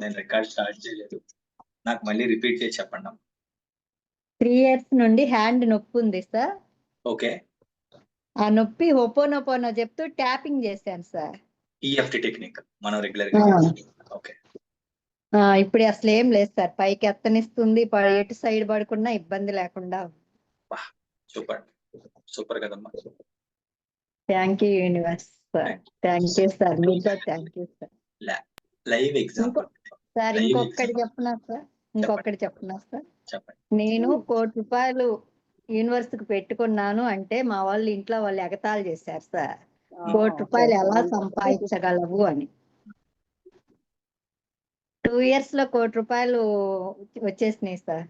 నేను record start చేయలేదు. నాకు మళ్ళీ రిపీట్ చేసి చెప్పండి త్రీ ఇయర్స్ నుండి హ్యాండ్ నొప్పి ఉంది సార్. ఓకే ఆ నొప్పి హోపోనోపోనో చెప్తూ ట్యాపింగ్ చేశాను సార్. ఈఎఫ్టి టెక్నిక్ మనం రెగ్యులర్గా ఆ. ఓకే ఇప్పుడు అసలు ఏం లేదు సార్. పైకి ఎత్తనిస్తుంది ప- ఎటు సైడ్ పడుకున్నా ఇబ్బంది లేకుండా. సూపర్. సూపర్ కదమ్మా. Thank you universe sir thank you sir మీతో thank you sir live example sir ఇంకొకటి. చెప్పనా సార్? ఇంకొకటి చెప్పనా సార్? చెప్పండి. నేను కోటి రూపాయలు యూనివర్సిటీకి పెట్టుకున్నాను అంటే మా వాళ్ళు ఇంట్లో వాళ్ళు ఎగతాళి చేశారు సార్. కోటి రూపాయలు ఎలా సంపాదించగలవు అని. టూ ఇయర్స్లో కోటి రూపాయలు వచ్చేసినాయి సార్.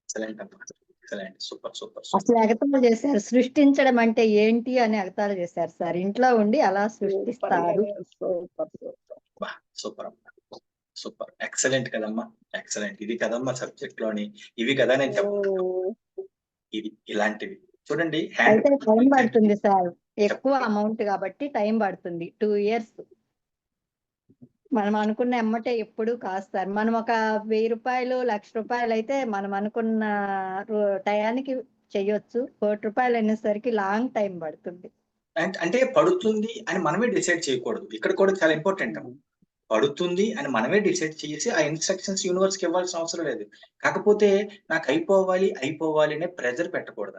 ఎక్సలెంట్ అమ్మా ఎక్సలెంట్ సూపర్ సూపర్ అసలు ఎగతాళి చేశారు. సృష్టించడం అంటే ఏంటి అని ఎగతాళి చేశారు సార్. ఇంట్లో ఉండి అలా సృష్టిస్తారు. సూపర్ అమ్మా. సూపర్ ఎక్సలెంట్ కదమ్మా. ఎక్సలెంట్ ఇది కదమ్మా సబ్జెక్ట్లోని ఇవి కదా నేను చెప్పాను ఇవి ఇలాంటివి. చూడండి టైం పడుతుంది సార్. ఎక్కువ అమౌంట్ కాబట్టి టైం పడుతుంది. టూ ఇయర్స్ మనం అనుకున్న ఎమ్మటే ఎప్పుడు కాదు సార్ మనం ఒక వెయ్యి రూపాయలు లక్ష రూపాయలు అయితే మనం అనుకున్న టయానికి చెయ్యొచ్చు. కోటి రూపాయలు అనేసరికి లాంగ్ టైం పడుతుంది. అంటే- పడుతుంది అని మనమే డిసైడ్ చేయకూడదు. ఇక్కడ కూడా చాలా ఇంపార్టెంట్. పడుతుంది అని మనమే డిసైడ్ చేసి ఆ ఇన్స్ట్రక్షన్స్ యూనివర్స్కి ఇవ్వాల్సిన అవసరం లేదు. కాకపోతే నాకు అయిపోవాలి అయిపోవాలి అనే ప్రెజర్ పెట్టకూడదు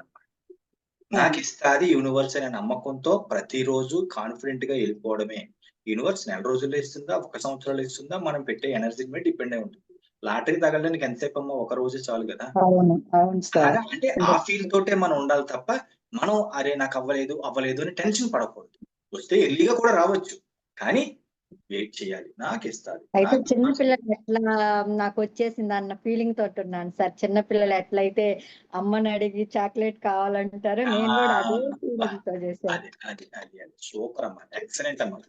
నాకు ఇస్తాది యూనివర్స్ అనే నమ్మకంతో ప్రతిరోజు కాన్ఫిడెంట్గా వెళ్ళిపోవడమే. యూనివర్స్ నెల రోజుల్లో ఇస్తుందా ఒక సంవత్సరాలు ఇస్తుందా మనం పెట్టే ఎనర్జీ మీద డిపెండ్ అయి ఉంటుంది. లాటరీ తగలడానికి ఎంతసేపు అమ్మా ఒక రోజు చాలు కదా? అంటే ఆ ఫీల్ తోటే మనం ఉండాలి తప్ప మనం అరే నాకు అవ్వలేదు అవ్వలేదు అని టెన్షన్ పడకూడదు. వస్తే ఎర్లీగా కూడా రావచ్చు. కానీ వెయిట్ చేయాలి. నాకు ఇస్తారు అయితే చిన్న పిల్లలు ఎట్లా నాకు వచ్చేసింది అన్న ఫీలింగ్ తోటి ఉన్నాను సార్. చిన్న పిల్లలు ఎట్లయితే అమ్మని అడిగి చాక్లెట్ కావాలంటారో నేను కూడా అదే ఫీలింగ్తో చేశాను అది అది అది సూపర్ అమ్మా. ఎక్సలెంట్ అమ్మా.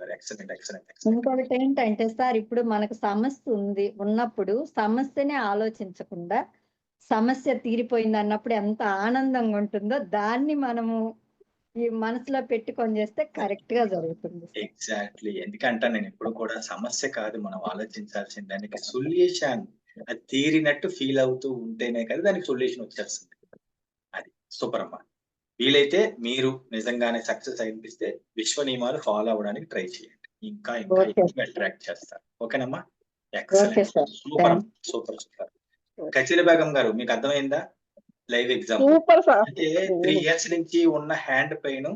గారు ఎక్సలెంట్ ఎక్సలెంట్ ఇంకొకటి ఏంటంటే సార్ ఇప్పుడు మనకు సమస్య ఉంది ఉన్నప్పుడు సమస్యనే ఆలోచించకుండా సమస్య తీరిపోయింది అన్నప్పుడు ఎంత ఆనందంగా ఉంటుందో దాన్ని మనము ఈ మనసులో పెట్టుకొని చేస్తే కరెక్ట్గా జరుగుతుంది. ఎగ్జాక్ట్లీ ఎందుకంటే నేను ఎప్పుడు కూడా సమస్య కాదు మనం ఆలోచించాల్సిన దానికి సొల్యూషన్ అది తీరినట్టు ఫీల్ అవుతూ ఉంటేనే కదా దానికి సొల్యూషన్ వచ్చేస్తుంది. అది సూపర్ అమ్మా వీలైతే మీరు నిజంగానే సక్సెస్ అనిపిస్తే విశ్వ నియమాలు ఫాలో అవ్వడానికి ట్రై చేయండి. ఇంకా ఇంకా. ఎక్కువ అట్రాక్ట్ చేస్తారు. ఓకేనమ్మా? Okay excellent super super super. Kachila Begum గారు మీకు అర్థమైందా? Live sir. అంటే త్రీ ఇయర్స్ నుంచి ఉన్న హ్యాండ్ పెయిన్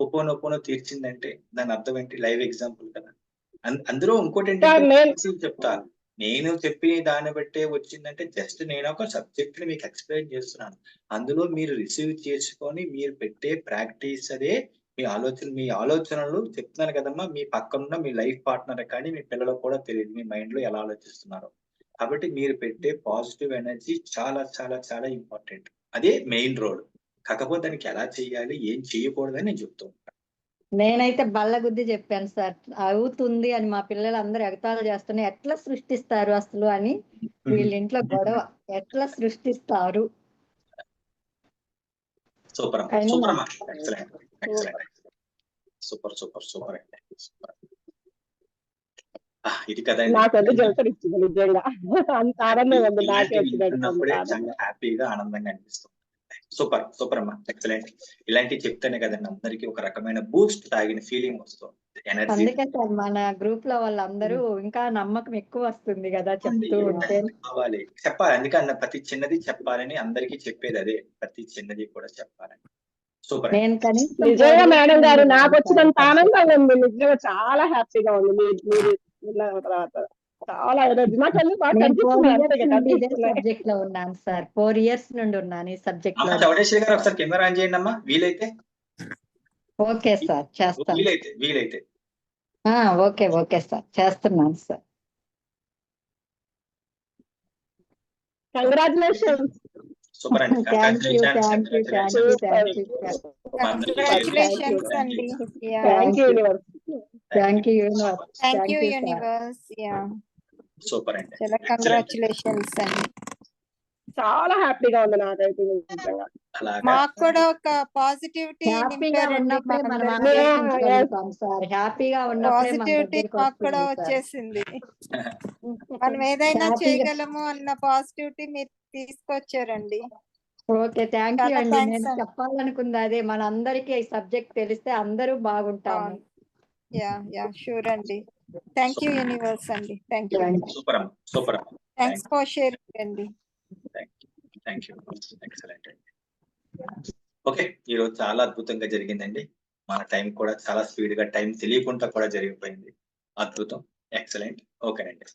ఒప్పోను ఒప్పోను తీర్చిందంటే దాని అర్థం ఏంటి? లైవ్ ఎగ్జాంపుల్ కదా. అందులో ఇంకోటి ఏంటంటే నేను అసలు చెప్తా నేను చెప్పి దాన్ని బట్టే వచ్చిందంటే జస్ట్ నేను ఒక సబ్జెక్ట్ని మీకు ఎక్స్ప్లెయిన్ చేస్తున్నాను. అందులో మీరు రిసీవ్ చేసుకొని మీరు పెట్టే ప్రాక్టీస్ అదే మీ ఆలోచన మీ ఆలోచనలు చెప్తున్నాను కదమ్మా. మీ పక్కనున్న మీ లైఫ్ పార్ట్నర్ కానీ మీ పిల్లలకు కూడా తెలియదు. మీ మైండ్లో ఎలా ఆలోచిస్తున్నారో. కాబట్టి మీరు పెట్టే పాజిటివ్ ఎనర్జీ చాలా చాలా చాలా ఇంపార్టెంట్. అదే మెయిన్ రోల్ కాకపోతే దానికి ఎలా చేయాలి ఏం చేయకూడదని నేను చెప్తూ ఉంటాను. నేనైతే బల్లగుద్ది చెప్పాను సార్. అవుతుంది అని మా పిల్లలు అందరూ ఎగతాళి చేస్తున్నా ఎట్లా సృష్టిస్తారు అసలు అని. వీళ్ళ ఇంట్లో గొడవ. ఎట్లా సృష్టిస్తారు? Super super super super. Super అండి సూపర్ ఇది కదా నాకంటే జలసరి ఇచ్చింది నిజంగా. అంత ఆనందం ఉంది నాకే హ్యాపీగా ఆనందంగా అనిపిస్తుంది. సూపర్ సూపర్ అమ్మా. ఎక్సలెంట్ ఇలాంటివి చెప్తేనే కదండి అందరికి ఒక రకమైన బూస్ట్ తాగిన ఫీలింగ్ వస్తుంది. ఎనర్జీ అందుకే సార్ మన గ్రూప్లో వాళ్ళందరూ ఇంకా నమ్మకం ఎక్కువ వస్తుంది కదా చెప్తూ ఉంటే. కావాలి. చెప్పాలి అందుకని ప్రతి చిన్నది చెప్పాలని అందరికీ చెప్పేది అదే. ప్రతి చిన్నది కూడా చెప్పాలని. సూపర్. నేను కనీసం నిజంగా మేడం గారు నాకు వచ్చినంత ఆనందంగా ఉంది. నిజంగా చాలా హ్యాపీగా ఉంది. మీరు తర్వాత చాలా ఎనర్జీ నాకు అన్ని బాగా. సబ్జెక్ట్లో ఉన్నాను సార్. ఫోర్ ఇయర్స్ నుండి ఉన్నాను ఈ సబ్జెక్ట్లో చౌడేశ్వరి గారు ఒకసారి కెమెరా ఆన్ చేయండి అమ్మా. వీలైతే. ఓకే సార్ చేస్తాను. వీలైతే వీలైతే. ఆ, ఓకే ఓకే సార్. చేస్తున్నాను సార్. కంగ్రాచులేషన్స్ సూపర్ అండి. Yeah. Thank you universe thank you universe. Yeah. Super అండి చాలా కంగ్రాచులేషన్స్ అండి చాలా హ్యాపీగా ఉంది నాకైతే మాకు కూడా ఒక పాజిటివిటీ హ్యాపీగా పాజిటివిటీ మాకు కూడా. వచ్చేసింది. మనం ఏదైనా చేయగలము అన్న పాజిటివిటీ మీరు తీసుకొచ్చారండి. ఓకే థ్యాంక్ యూ అండి. నేను. చెప్పాలనుకుంది అదే. మన అందరికీ ఈ సబ్జెక్ట్ తెలిస్తే అందరూ బాగుంటాము. యా యా షూర్ అండి థ్యాంక్ యూ యూనివర్స్ అండి థ్యాంక్ యూ సూపర్ అమ్మ సూపర్ అమ్మ థ్యాంక్స్ ఫర్ షేరింగ్ అండి థ్యాంక్ యూ ఎక్సలెంట్ అండి ఓకే ఈరోజు చాలా అద్భుతంగా జరిగిందండి. మన టైం కూడా చాలా స్పీడ్గా టైం తెలియకుండా కూడా జరిగిపోయింది. అద్భుతం. ఎక్సలెంట్ ఓకేనండి